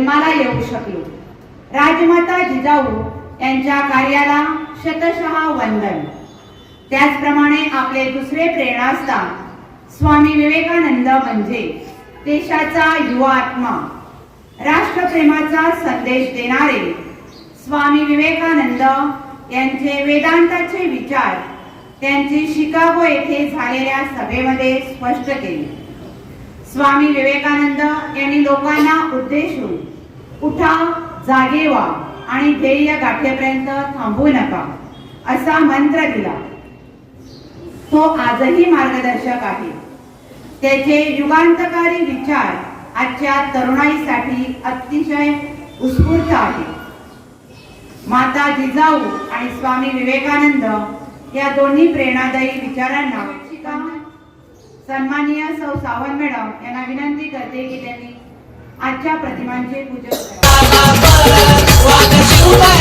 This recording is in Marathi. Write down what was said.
जन्माला येऊ शकलो. राजमाता जिजाऊ यांच्या कार्याला शतशः वंदन. त्याचप्रमाणे आपले दुसरे प्रेरणास्थान स्वामी विवेकानंद म्हणजे देशाचा युवा आत्मा. राष्ट्रप्रेमाचा संदेश देणारे स्वामी विवेकानंद यांचे वेदांताचे विचार त्यांची शिकागो येथे झालेल्या सभेमध्ये स्पष्ट केले. स्वामी विवेकानंद यांनी लोकांना उद्देशून उठा जागे व्हा आणि ध्येय गाठेपर्यंत थांबू नका असा मंत्र दिला. तो आजही मार्गदर्शक आहे. त्याचे युगांतकारी विचार आजच्या तरुणाईसाठी अतिशय उत्स्फूर्त आहे. माता जिजाऊ आणि स्वामी विवेकानंद या दोन्ही प्रेरणादायी विचारांना सन्माननीय सौ सावंत मॅडम यांना विनंती करते की त्यांनी आजच्या प्रतिमांचे पूजन करा